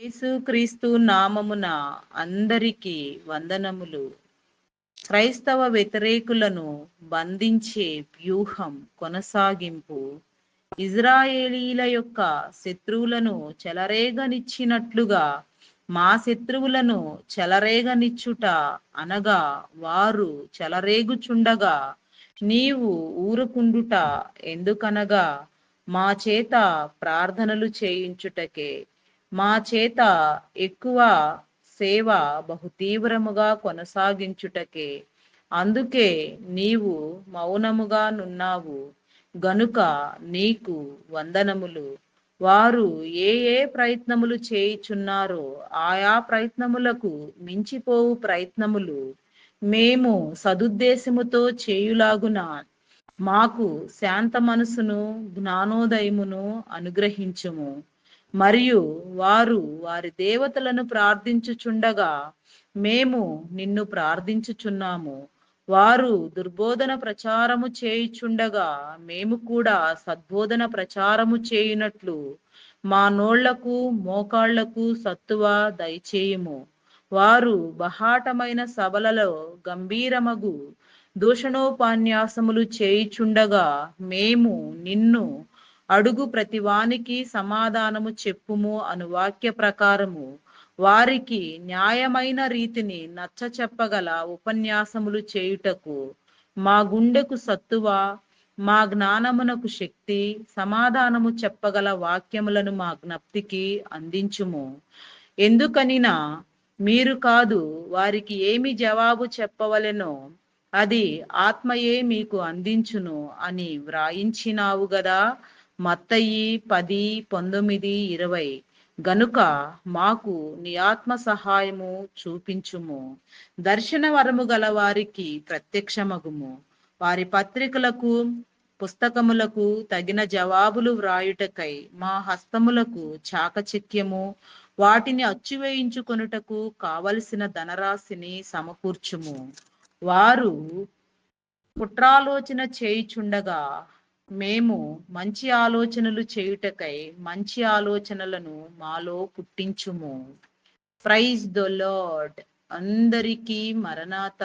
యేసుక్రీస్తు నామమున అందరికీ వందనములు. క్రైస్తవ వ్యతిరేకులను బంధించే వ్యూహం కొనసాగింపు. ఇజ్రాయేలీల యొక్క శత్రువులను చెలరేగనిచ్చినట్లుగా మా శత్రువులను చెలరేగనిచ్చుట అనగా వారు చెలరేగుచుండగా నీవు ఊరుకుండుట ఎందుకనగా మా చేత ప్రార్థనలు చేయించుటకే మా చేత ఎక్కువ సేవ బహు తీవ్రముగా కొనసాగించుటకే. అందుకే నీవు మౌనముగా నున్నావు. గనుక నీకు వందనములు. వారు ఏ ఏ ప్రయత్నములు చేయుచున్నారో ఆయా ప్రయత్నములకు మించిపోవు ప్రయత్నములు. మేము సదుద్దేశముతో చేయులాగున మాకు శాంత మనసును జ్ఞానోదయమును అనుగ్రహించుము. మరియు వారు వారి దేవతలను ప్రార్థించుచుండగా మేము నిన్ను ప్రార్థించుచున్నాము. వారు దుర్బోధన ప్రచారము చేయుచుండగా మేము కూడా సద్బోధన ప్రచారము చేయునట్లు మా నోళ్ళకు మోకాళ్ళకు సత్తువ దయచేయము. వారు బహాటమైన సభలలో గంభీరమగు దూషణోపాన్యాసములు చేయుచుండగా మేము నిన్ను అడుగు ప్రతివానికి సమాధానము చెప్పుము అను వాక్య ప్రకారము వారికి న్యాయమైన రీతిని నచ్చ చెప్పగల ఉపన్యాసములు చేయుటకు మా గుండెకు సత్తువ మా జ్ఞానమునకు శక్తి సమాధానము చెప్పగల వాక్యములను మా జ్ఞప్తికి అందించుము. ఎందుకనినా మీరు కాదు వారికి ఏమి జవాబు చెప్పవలెనో అది ఆత్మయే మీకు అందించును అని వ్రాయించినావు గదా. మత్తయి పది పంతొమ్మిది ఇరవై. గనుక మాకు నీ ఆత్మ సహాయము చూపించుము. దర్శన వరము గల వారికి ప్రత్యక్షమగుము. వారి పత్రికలకు పుస్తకములకు తగిన జవాబులు వ్రాయుటకై మా హస్తములకు చాకచక్యము. వాటిని అచ్చువేయించుకొనుటకు కావలసిన ధనరాశిని సమకూర్చుము. వారు కుట్రాలోచన చేయుచుండగా మేము మంచి ఆలోచనలు చేయుటకై మంచి ఆలోచనలను మాలో పుట్టించుము. ప్రైజ్ ద లార్డ్ అందరికీ మరణాత